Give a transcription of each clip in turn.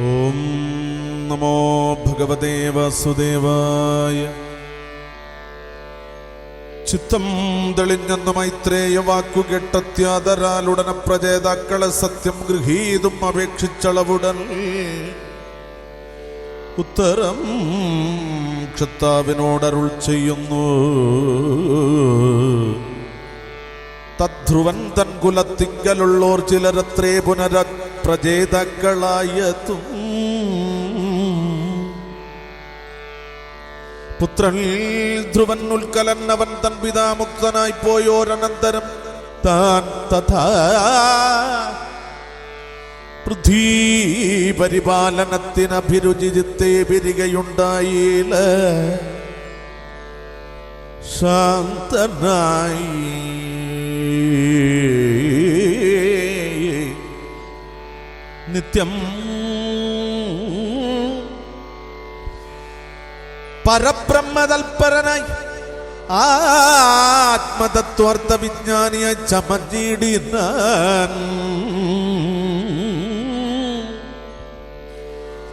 ഓം നമോ ഭഗവതേ വാസുദേവായ. ചിത്തം തെളിഞ്ഞെന്ന് മൈത്രേയ വാക്കു കെട്ടത്യാതരാലുടന പ്രജേതാക്കളെ സത്യം ഗൃഹീതും അപേക്ഷിച്ചളവുടൻ. ഉത്തരം ക്ഷത്താവിനോടരുൾ ചെയ്യുന്നു. തദ്ധ്രുവൻ തൻ കുലത്തിങ്കലുള്ളോർ ചിലരത്രേ പുനര പ്രജേതാക്കളായതും പുത്രൻ ധ്രുവൻ ഉൽക്കലൻ അവൻ തൻ പിതാമുക്തനായി പോയോരനന്തരം താൻ തഥാ പൃഥ്വീ പരിപാലനത്തിനഭിരുചിത്തെ പിരികയുണ്ടായില്ല. ശാന്തനായി നിത്യം പരബ്രഹ്മതൽപരനായി ആത്മതത്വാർത്ഥ വിജ്ഞാനിയെ ചമഞ്ഞിടിനാൻ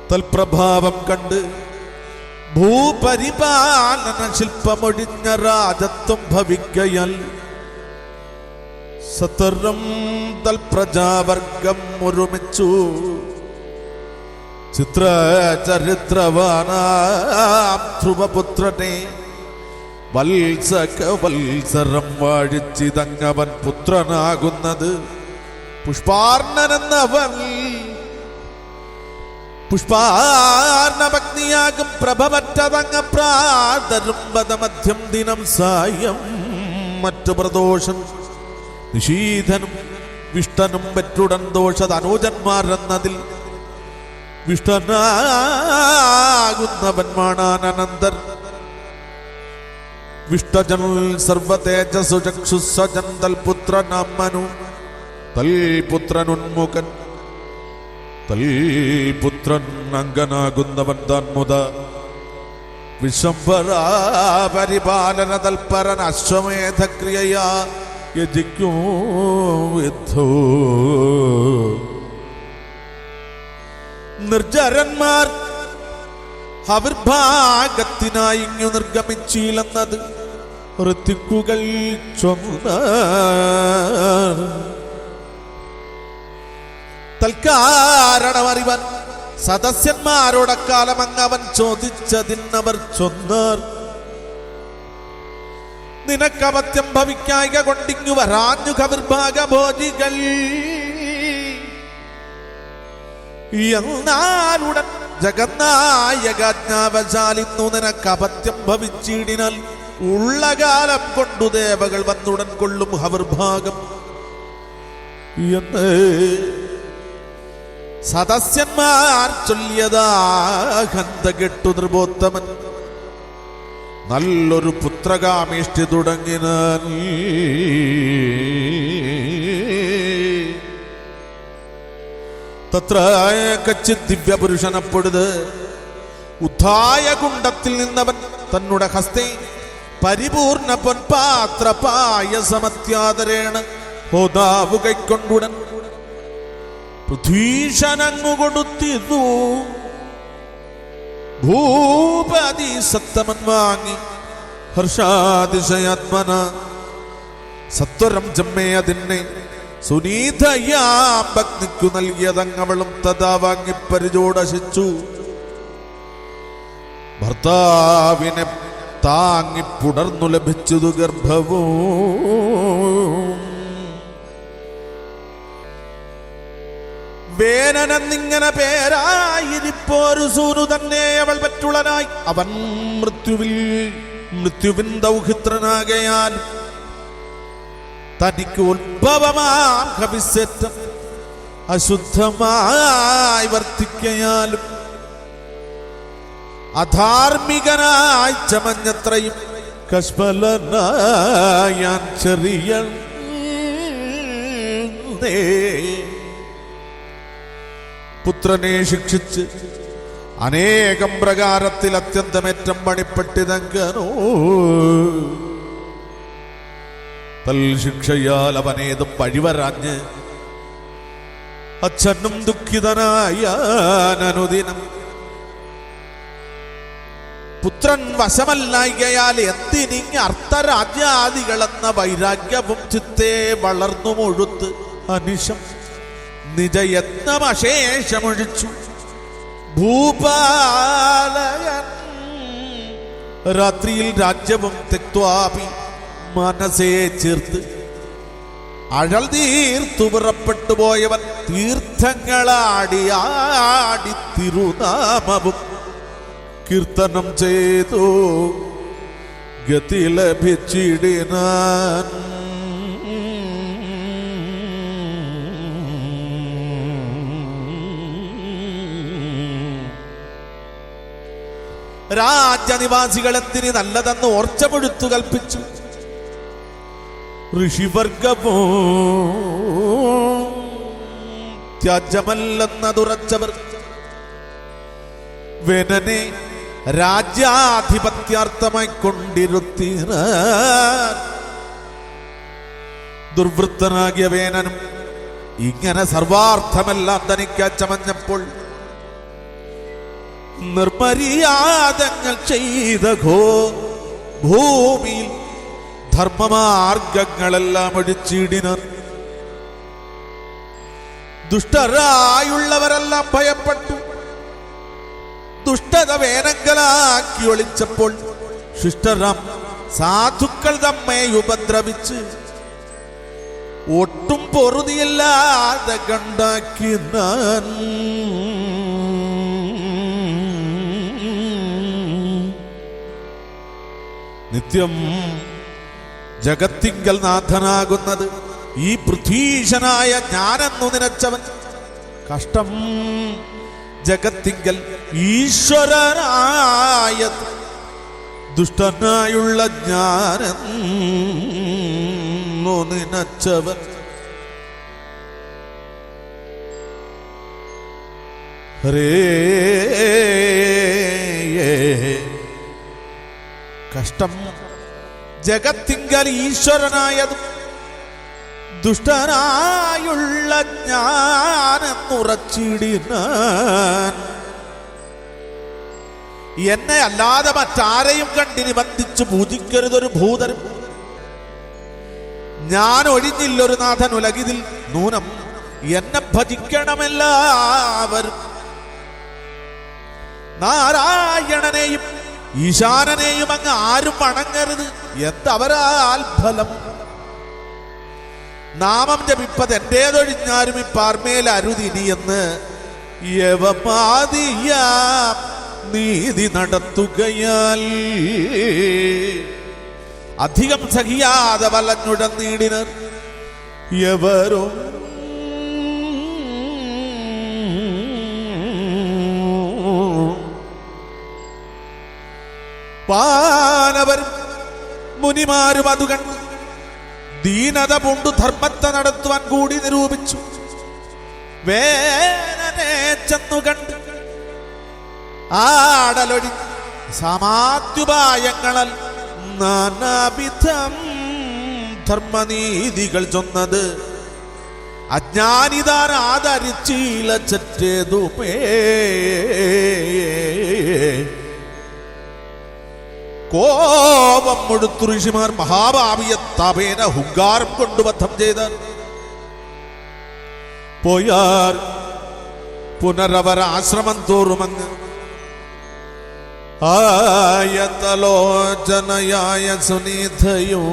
തൽപ്രഭാവം കണ്ട് ഭൂപരിപാലന ശില്പമൊഴിഞ്ഞ രാജത്വം ഭവിക്കയൽ സതരം തൽപ്രജാവർഗം ഒരുമിച്ചു. ചിത്ര ചരിത്രവാനാം ധ്രുവപുത്രനെ വത്സക വത്സരം വാഴിച്ചിതങ്ങവൻ പുത്രനാകുന്നത്. പുഷ്പാർണനെന്നവൻ പുഷ്പാർണഭഗ്നിയാകും പ്രഭമറ്റതങ്ങ പ്രാതരും പദമധ്യം ദിനം സായം. മറ്റു പ്രദോഷം നിഷീധനും വിഷ്ടനും പെറ്റുടൻ അനുജന്മാരെന്നതിൽ എന്നതിൽ മാണാൻ അനന്തർ വിഷ്ടജൻ സർവതേജസു ചക്ഷുസജൻ തൽപുത്രനാം മനു തൽപുത്രനുന്മുഖൻ തൽപുത്രൻ അങ്കനാകുന്നവൻ താൻ മുത വിശ്വംഭരാപരിപാലന തൽപരൻ അശ്വമേധക്രിയയാ. യജിക്കും വിധോ. നിർജരന്മാർ അവിർഭാഗത്തിനായി ഇങ്ങു നിർഗമിച്ചില്ലെന്നത് ഋത്തിക്കുകൾ ചൊന്ന തൽക്കാരണമറിവൻ സദസ്യന്മാരോടക്കാലം അങ്ങ് അവൻ ചോദിച്ചതിനവർ ചൊന്നാർ. നിനക്കപത്യം ഭവിക്കായിക കൊണ്ടിങ്ങു വരാഞ്ഞു കവിർഭാഗ ഭോജികൾ. എന്നാലുടൻ ജഗന്നായകാജ്ഞാവശാലിന്നു നിനക്ക് അപത്യം ഭവിച്ചിടിനാൽ ഉള്ള കാലം കൊണ്ടു ദേവകൾ വന്നുടൻ കൊള്ളും ഹവിർഭാഗം. എന്ന് സദസ്യന്മാർ ചൊല്ലിയതാ ഹന്ത കെട്ടു നിർബോത്തമൻ നല്ലൊരു പുത്രകാമേഷ്ടി തുടങ്ങിന തത്ര കച്ച് ദിവ്യപുരുഷനപ്പെടുത്. ഉദ്ധായ കുണ്ടത്തിൽ നിന്നവൻ തന്നുടെ ഹസ്തി പരിപൂർണ പൊൻപാത്ര പായസമത്യാദരേണ ഹോതാവു കൈക്കൊണ്ടുടൻ പൃഥ്വീഷനങ്ങു കൊടുത്തിരുന്നു ഭൂപതി സത്തമൻ വാങ്ങി. ഹർഷാതിശയാത്മന. സത്വരം ജമ്മേ അതിനെ. സുനീതയാം ഭഗ്നിക്കു നൽകിയതങ്ങവളും തഥാ വാങ്ങി പരിചോടശിച്ചു ഭർത്താവിനെ താങ്ങി പുടർന്നു ലഭിച്ചതു ഗർഭവും. വേനനെന്നിങ്ങനെ പേരായിരിപ്പോരു സൂനു തന്നെ അവൾ പറ്റുളനായി അവൻ മൃത്യുവിൽ മൃത്യുവിൻ ദൗഹിത്രനാകയാൽ തനിക്ക് ഉത്ഭവമാം കവിസേറ്റം അശുദ്ധമായി വർത്തിക്കയാലും അധാർമികനായി ചമഞ്ഞത്രയും കഷ്മലനായാൻ ചെറിയ പുത്രനെ ശിക്ഷിച്ച് അനേകം പ്രകാരത്തിൽ അത്യന്തമേറ്റം പണിപ്പെട്ടിതങ്കനോ തൽ ശിക്ഷയാൽ അവനേതും പഴിവരാഞ്ഞ് അച്ഛനും ദുഃഖിതനായ അനുദിനം. പുത്രൻ വശമല്ലായികയാൽ എന്തിനിങ് അർത്ഥരാജ്യാദികളെന്ന വൈരാഗ്യവും ചിത്തെ വളർന്നു മുഴുത്ത് അനിശം. നിജയത്നമശേഷമൊഴിച്ചു. ഭൂപാലയൻ. രാത്രിയിൽ രാജ്യവും തെക്വാപി മനസ്സേ ചേർത്ത്. അഴൽ തീർത്തു പുറപ്പെട്ടു പോയവൻ തീർത്ഥങ്ങളാടി ആടി തിരുനാമവും കീർത്തനം ചെയ്തു. ഗതി ലഭിച്ചിടിനാൻ രാജ്യനിവാസികൾ എന്തിന് നല്ലതെന്ന് ഓർച്ചപ്പെടുത്തു കൽപ്പിച്ചു. ഋഷിവർഗമോ ത്യാജ്യമല്ലെന്നതുറച്ചവർ. വേനനെ രാജ്യാധിപത്യാർത്ഥമായി കൊണ്ടിരുത്തി ദുർവൃത്തനാകിയ വേനനും ഇങ്ങനെ സർവാർത്ഥമെല്ലാം തനിക്ക് ചമഞ്ഞപ്പോൾ നിർമര്യാദങ്ങൾ ചെയ്ത ഘോ ഭൂമിയിൽ ധർമ്മമാർഗങ്ങളെല്ലാം ഒഴിച്ചിടിനർ ദുഷ്ടരായുള്ളവരെല്ലാം ഭയപ്പെട്ടു. ദുഷ്ടത വേനങ്കലാക്കി ഒളിച്ചപ്പോൾ ശിഷ്ടരാം സാധുക്കൾ തമ്മെ ഉപദ്രവിച്ച് ഒട്ടും പൊറുതിയില്ലാതെ കണ്ടാക്കി നിത്യം ജഗത്തിങ്കൽ നാഥനാകുന്നത് ഈ പൃഥ്വീശനായ ഞാനെന്നു നിനച്ചവൻ. കഷ്ടം ജഗത്തിങ്കൽ ഈശ്വരനായ ദുഷ്ടനായുള്ള ഞാനെന്നു നിനച്ചവൻ. ഹരേ കഷ്ടം ജഗത്തിങ്കൽ ഈശ്വരനായതും ദുഷ്ടനായുള്ള ഞാനെന്നുറച്ചിടിനാൻ എന്നെ അല്ലാതെ മറ്റാരെയും കണ്ടിനി നിബന്ധിച്ച് പൂജിക്കരുതൊരു ഭൂതരും ഞാൻ ഒഴിഞ്ഞില്ലൊരു നാഥൻ ഉലകിതിൽ നൂനം. എന്നെ ഭജിക്കണമെല്ലാവരും നാരായണനെയും ഈശാനനെയും അങ്ങ് ആരും വണങ്ങരുത്. എന്തവരാ ആൽഫലം നാമം ജപിപ്പത് എന്റേതൊഴിഞ്ഞാരും ഇപ്പാർമേൽ അരുതിനി എന്ന് നീതി നടത്തുകയാൽ അധികം സഹിയാതെ വലഞ്ഞുടന്നീടിനർ എവരും പാനവരും മുനിമാരും അത് കണ്ടു ദീനത പൊണ്ടു ധർമ്മത്തെ നടത്തുവാൻ കൂടി നിരൂപിച്ചു. വേനനെ ചെന്നു കണ്ട് ആടലൊഴി സമാത്യുപായങ്ങളൽ നാനാവിധം ധർമ്മനീതികൾ ചൊന്നത് അജ്ഞാനിതാൻ ആദരിച്ചീല ചറ്റേതുമേ കോപം മുഴുത്തു ഋഷിമാർ മഹാഭാവിയെ തപേന ഹുങ്കാരം കൊണ്ട് ബദ്ധം ചെയ്താൽ പോയാർ പുനരവർ ആശ്രമം തോറുമങ്ങ്. ആയതലോചനയായ സുനീതയും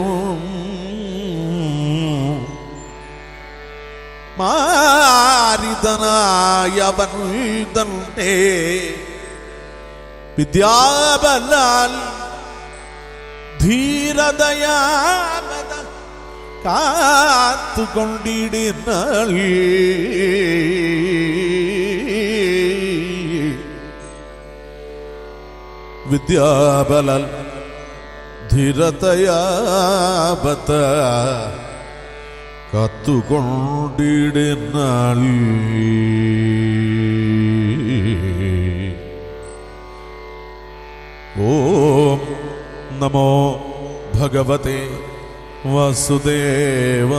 മാരിതനായവൻ തന്നെ വിദ്യാബലാൽ ധീരതയാമത കാത്തുകൊണ്ടിടുന്ന വിദ്യാബല ധീരതയാപത കത്തുകൊണ്ടിടുന്ന ഓം नमो भगवते वसुदेवाय।